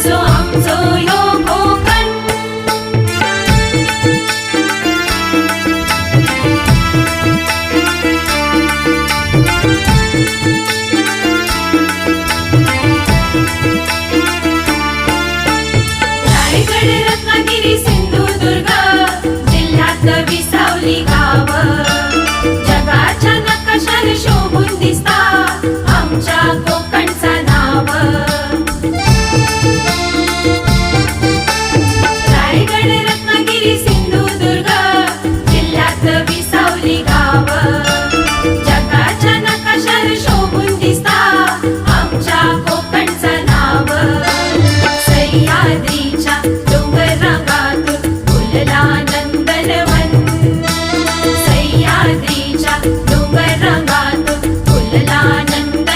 गाजलो आमचं यो कोकण. रायगड रत्नागिरी सिंधुदुर्ग जिल्ह्यात विसावली गावं. ladies